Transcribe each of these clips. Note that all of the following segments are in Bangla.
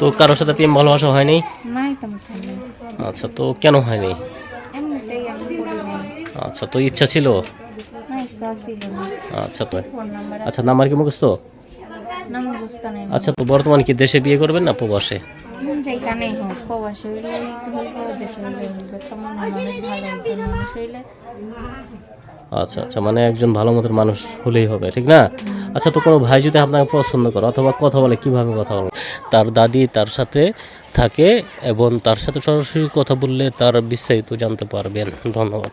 তো কারোর সাথে প্রেম ভালোবাসা হয়নি? আচ্ছা তো কেন হয়নি? আচ্ছা তো ইচ্ছা ছিল? আচ্ছা তো আচ্ছা নাম্বার কি মুখস্থ? নেই। আচ্ছা তো বর্তমানে কি দেশে বিয়ে করবেন না প্রবাসে? আচ্ছা আচ্ছা মানে একজন ভালো মতো মানুষ হলেই হবে ঠিক না? আচ্ছা তো কোনো ভাই যদি আপনাকে পছন্দ করে অথবা কথা বলে কীভাবে কথা বলে তার দাদি তার সাথে থাকে এবং তার সাথে সরাসরি কথা বললে তার বিস্তারিত জানতে পারবেন। ধন্যবাদ।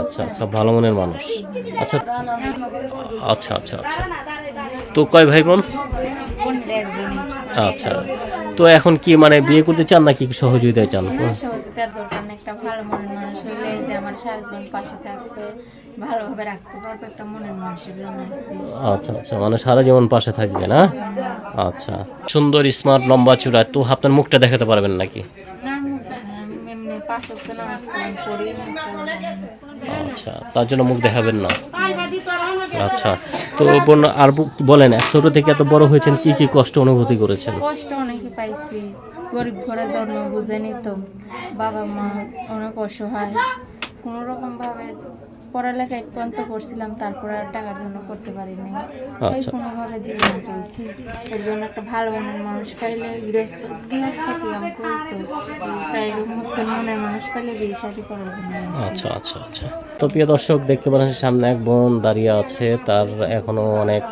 আচ্ছা আচ্ছা ভালো মনের মানুষ। আচ্ছা আচ্ছা আচ্ছা আচ্ছা। তো কয় ভাই বোন? আচ্ছা। তো এখন কি মানে বিয়ে করতে চান নাকি সহযোগিতা চান? সহযোগিতার দরকার একটা ভালো মনের মানুষ হইলে যে আমার সারাদিন পাশে থাকবে ভালোভাবে রাখতে পারবে একটা মনের মানুষের জন্য আচ্ছা আচ্ছা মানে সারা জীবন পাশে থাকবে না? আচ্ছা সুন্দর স্মার্ট লম্বা চূড়া তো আপনার মুখটা দেখাতে পারবেন নাকি? আচ্ছা তার জন্য মুখ দেখাবেন না আচ্ছা তো বোন, আর বলেন ছোট থেকে এত বড় হয়েছেন, কি কি কষ্ট অনুভূতি করেছেন? কষ্ট অনেক পাইছি। গরিব ঘরে জন্ম বুঝেনি তো। বাবা মা অনেক অসহায়। কোনো রকম পড়ালেখা এক পর্যন্ত করছিলাম তারপর আর টাকার জন্য করতে পারিনি। এই আচ্ছা। কোনোভাবে জীবন চলছি। এর জন্য একটা ভালো মনের মানুষ পাইলে গৃহস্থ গৃহস্থ কি আমি করি তো তাই মুক্ত মনের মানুষ পাইলে বিয়ে শাদি করার জন্য। আচ্ছা আচ্ছা আচ্ছা। তো প্রিয় দর্শক দেখতে পাচ্ছেন সামনে এক বোন দাঁড়িয়ে আছে তার এখনও অনেক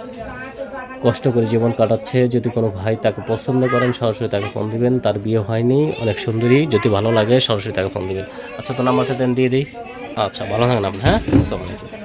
কষ্ট করে জীবন কাটাচ্ছে। যদি কোনো ভাই তাকে পছন্দ করেন সরাসরি তাকে ফোন দিবেন। তার বিয়ে হয়নি। অনেক সুন্দরী যদি ভালো লাগে সরাসরি তাকে ফোন দিবেন। আচ্ছা তো নাম্বারটা দেন দিয়ে দিই। আচ্ছা ভালো থাকেন আপনি হ্যাঁ? আসসালামু আলাইকুম।